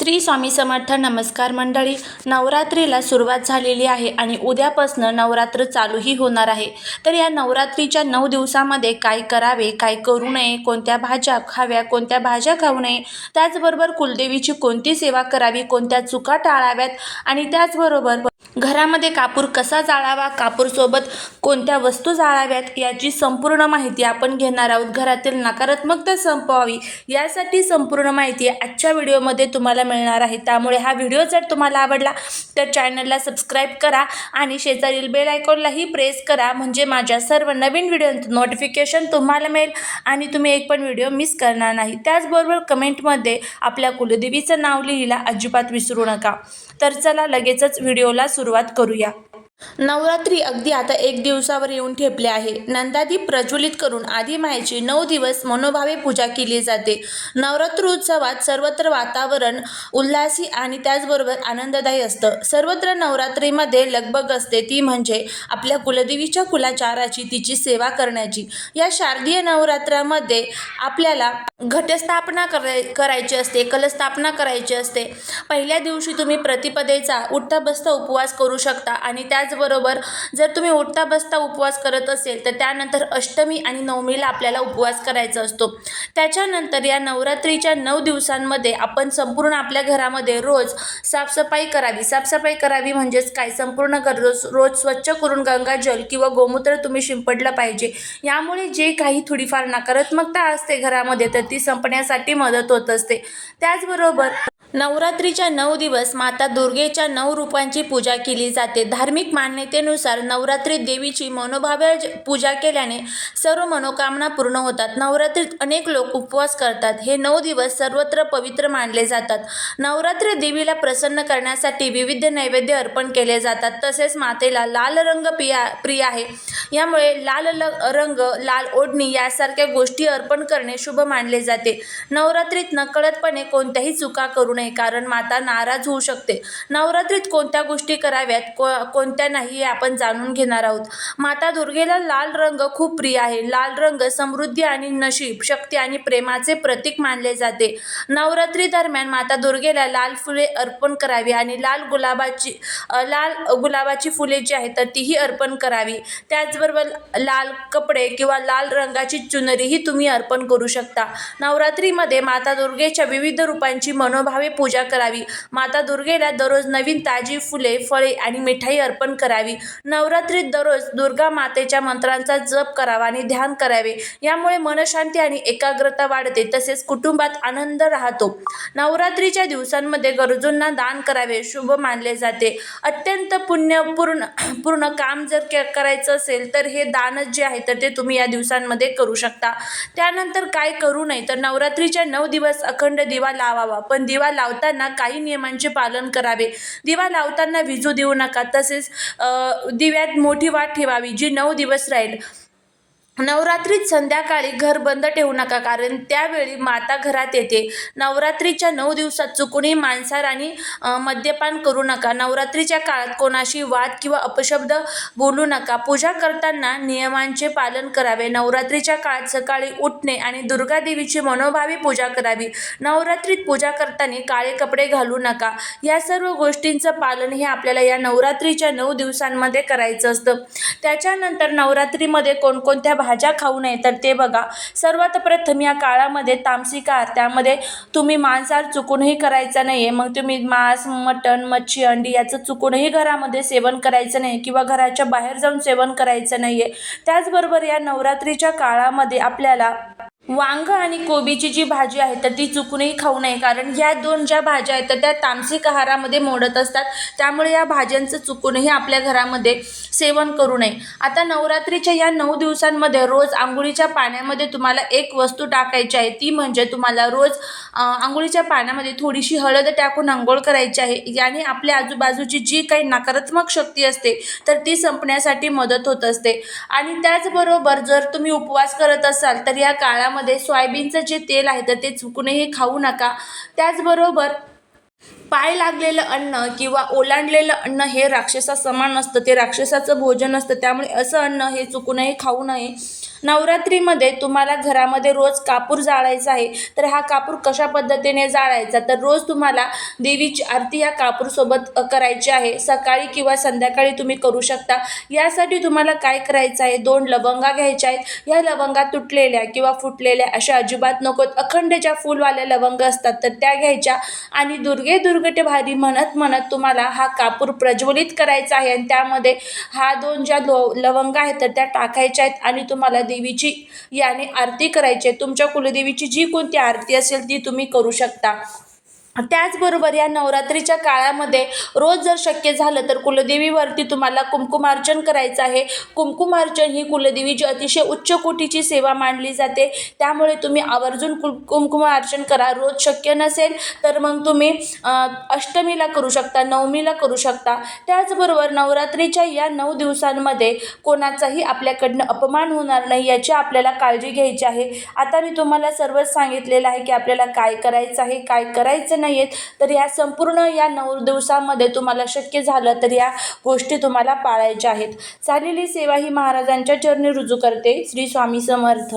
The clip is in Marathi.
श्री स्वामी समर्थ नमस्कार मंडळी नवरात्रीला सुरुवात झालेली आहे आणि उद्यापासनं नवरात्र चालूही होणार आहे. तर या नवरात्रीच्या नऊ दिवसामध्ये काय करावे काय करू नये कोणत्या भाज्या खाव्या कोणत्या भाज्या खाऊ नये त्याचबरोबर कुलदेवीची कोणती सेवा करावी कोणत्या चुका टाळाव्यात आणि त्याचबरोबर घरामध्ये कापूर कसा जाळावा कापूरसोबत कोणत्या वस्तू जाळाव्यात याची संपूर्ण माहिती आपण घेणार आहोत. घरातील नकारात्मकता संपवावी. यासाठी संपूर्ण माहिती आजच्या व्हिडिओमध्ये तुम्हाला मिळणार आहे. त्यामुळे हा व्हिडिओ जर तुम्हाला आवडला तर चॅनलला सबस्क्राईब करा आणि शेजारील बेल आयकॉनलाही प्रेस करा. म्हणजे माझ्या सर्व नवीन व्हिडिओंचं नोटिफिकेशन तुम्हाला मिळेल आणि तुम्ही एक पण व्हिडिओ मिस करणार नाही. त्याचबरोबर कमेंटमध्ये आपल्या कुलदेवीचं नाव लिहिला अजिबात विसरू नका. तर चला लगेचच व्हिडिओला सुरुवात करूया. नवरात्री अगदी आता एक दिवसावर येऊन ठेपले आहे. नंदादीप प्रज्वलित करून आधी मायेची नऊ दिवस मनोभावे पूजा केली जाते. नवरात्र उत्सवात सर्वत्र वातावरण उल्हासी आणि त्याचबरोबर आनंददायी असतं. सर्वत्र नवरात्रीमध्ये लगबग असते. ती म्हणजे आपल्या कुलदेवीच्या कुलाचाराची तिची सेवा करण्याची. या शारदीय नवरात्रामध्ये आपल्याला घटस्थापना कराय करायची असते कलस्थापना करायची असते. पहिल्या दिवशी तुम्ही प्रतिपदेचा उठता उपवास करू शकता आणि त्याच त्याचबरोबर जर तुम्ही उठता बसता उपवास करत असेल तर त्यानंतर अष्टमी आणि नवमीला आपल्याला उपवास करायचा असतो. त्याच्यानंतर या नवरात्रीच्या नऊ दिवसांमध्ये आपण संपूर्ण आपल्या घरामध्ये रोज साफसफाई करावी. साफसफाई करावी म्हणजेच काय? संपूर्ण घर रोज रोज स्वच्छ करून गंगाजल किंवा गोमूत्र तुम्ही शिंपडलं पाहिजे. यामुळे जे काही थोडीफार नकारात्मकता असते घरामध्ये तर ती संपण्यासाठी मदत होत असते. त्याचबरोबर नवरात्रीच्या नऊ दिवस माता दुर्गेच्या नऊ रूपांची पूजा केली जाते. धार्मिक मान्यतेनुसार नवरात्रीत देवीची मनोभाव्या ज- पूजा केल्याने सर्व मनोकामना पूर्ण होतात. नवरात्रीत अनेक लोक उपवास करतात. हे नऊ दिवस सर्वत्र पवित्र मानले जातात. नवरात्री देवीला प्रसन्न करण्यासाठी विविध नैवेद्य अर्पण केले जातात. तसेच मातेला लाल रंग पिया प्रिय आहे. यामुळे लाल ल रंग लाल ओढणी यासारख्या गोष्टी अर्पण करणे शुभ मानले जाते. नवरात्रीत नकळतपणे कोणत्याही चुका करू नये कारण माता नाराज होऊ शकते. नवरात्रीत कोणत्या गोष्टी कराव्यात? को कोणत्या नाही हे आपण जाणून घेणार आहोत. माता दुर्गेला लाल रंग खूप प्रिय आहे. लाल रंग समृद्धी आणि नशीब शक्ती आणि प्रेमाचे प्रतीक मानले जाते. नवरात्री दरम्यान माता दुर्गेला लाल फुले अर्पण करावी आणि लाल गुलाबाची लाल गुलाबाची फुले जी आहेत तर तीही अर्पण करावी. त्याचबरोबर लाल कपडे किंवा लाल रंगाची चुनरीही तुम्ही अर्पण करू शकता. नवरात्रीमध्ये माता दुर्गेच्या विविध रूपांची मनोभावे पूजा करावी. माता दुर्गेला दररोज नवीन ताजी फुले फळे आणि मिठाई अर्पण करावी. नवरात्रीत दररोज दुर्गा मातेच्या मंत्रांचा जप करावा आणि ध्यान करावे. यामुळे मनशांती आणि एकाग्रता वाढते तसेच कुटुंबात आनंद राहतो. नवरात्रीच्या दिवसांमध्ये गरजूंना दान करावे शुभ मानले जाते. अत्यंत पुण्यपूर्ण पूर्ण काम जर के करायचं असेल तर हे दानच जे आहे तर ते तुम्ही या दिवसांमध्ये करू शकता. त्यानंतर काय करू नये तर नवरात्रीच्या नऊ दिवस अखंड दिवा लावावा. पण दिवा लावताना काही नियमांचे पालन करावे. दिवा लावताना विजू देऊ नका. तसेच दिव्यात मोठी वाट ठेवावी जी नऊ दिवस राहील. नवरात्रीत संध्याकाळी घर बंद ठेवू नका कारण त्यावेळी माता घरात येते. नवरात्रीच्या नऊ दिवसात चुकूनही मांसाहार आणि मद्यपान करू नका. नवरात्रीच्या काळात कोणाशी वाद किंवा अपशब्द बोलू नका. पूजा करताना नियमांचे पालन करावे. नवरात्रीच्या काळात सकाळी उठणे आणि दुर्गा देवीची मनोभावी पूजा करावी. नवरात्रीत पूजा करताना काळे कपडे घालू नका. या सर्व गोष्टींचं पालन हे आपल्याला या नवरात्रीच्या नऊ दिवसांमध्ये करायचं असतं. त्याच्यानंतर नवरात्रीमध्ये कोणकोणत्या भाज्या खाऊ नये तर ते बघा. सर्वात प्रथम या काळामध्ये तामसिक आहार त्यामध्ये तुम्ही मांसाहार चुकूनही करायचा नाही आहे मग तुम्ही मांस मटण मच्छी अंडी याचं चुकूनही घरामध्ये सेवन करायचं नाही किंवा घराच्या बाहेर जाऊन सेवन करायचं नाही आहे त्याचबरोबर या नवरात्रीच्या काळामध्ये आपल्याला वांग आणि कोबीची जी भाजी आहे तर ती चुकूनही खाऊ नये. कारण ह्या दोन ज्या भाज्या आहेत तर त्या तामसिक आहारामध्ये मोडत असतात. त्यामुळे या भाज्यांचं चुकूनही आपल्या घरामध्ये सेवन करू नये. आता नवरात्रीच्या या नऊ दिवसांमध्ये रोज आंघोळीच्या पाण्यामध्ये तुम्हाला एक वस्तू टाकायची आहे ती म्हणजे तुम्हाला रोज आंघोळीच्या पाण्यामध्ये थोडीशी हळद टाकून आंघोळ करायची आहे. याने आपल्या आजूबाजूची जी काही नकारात्मक शक्ती असते तर ती संपण्यासाठी मदत होत असते. आणि त्याचबरोबर जर तुम्ही उपवास करत असाल तर या काळामध्ये सोयाबीनचं जे तेल आहे तर ते चुकूनही खाऊ नका. त्याचबरोबर पाय लागलेलं अन्न किंवा ओलांडलेलं अन्न हे राक्षसा समान असतं ते राक्षसाचं भोजन असतं त्यामुळे असं अन्न हे चुकूनही खाऊ नये. नवरात्रीमध्ये तुम्हाला घरामध्ये रोज कापूर जाळायचा आहे तर हा कापूर कशा पद्धतीने जाळायचा? तर रोज तुम्हाला देवीची आरती या कापूरसोबत करायची आहे. सकाळी किंवा संध्याकाळी तुम्ही करू शकता. यासाठी तुम्हाला काय करायचं आहे? दोन लवंगा घ्यायच्या आहेत. या लवंगा तुटलेल्या किंवा फुटलेल्या अशा अजिबात नकोत. अखंड ज्या फुलवाल्या लवंग असतात तर त्या घ्यायच्या. आणि दुर्गे दुर्गटे भारी म्हणत म्हणत तुम्हाला हा कापूर प्रज्वलित करायचा आहे. आणि त्यामध्ये हा दोन ज्या लो लवंगा आहेत तर त्या टाकायच्या आहेत आणि तुम्हाला देवीची याने आरती करायची आहे. तुमच्या कुलदेवीची जी कोणती आरती असेल ती तुम्ही करू शकता. त्याचबरोबर या नवरात्रीच्या काळामध्ये रोज जर शक्य झालं तर कुलदेवीवरती तुम्हाला कुमकुमार्चन करायचं आहे. कुमकुमार्चन ही कुलदेवीची अतिशय उच्च कोटीची सेवा मानली जाते. त्यामुळे तुम्ही आवर्जून कुल कुंकुमार्चन करा. रोज शक्य नसेल तर मग तुम्ही अष्टमीला करू शकता नवमीला करू शकता. त्याचबरोबर नवरात्रीच्या या नऊ दिवसांमध्ये कोणाचाही आपल्याकडनं अपमान होणार नाही याची आपल्याला काळजी घ्यायची आहे. आता मी तुम्हाला सर्वच सांगितलेलं आहे की आपल्याला काय करायचं आहे काय करायचं नाही आहेत तर या संपूर्ण या नऊ दिवसामध्ये तुम्हाला शक्य झालं तर या गोष्टी तुम्हाला पाळायच्या आहेत. झालेली सेवा ही महाराजांच्या चरणी रुजू करते श्री स्वामी समर्थ.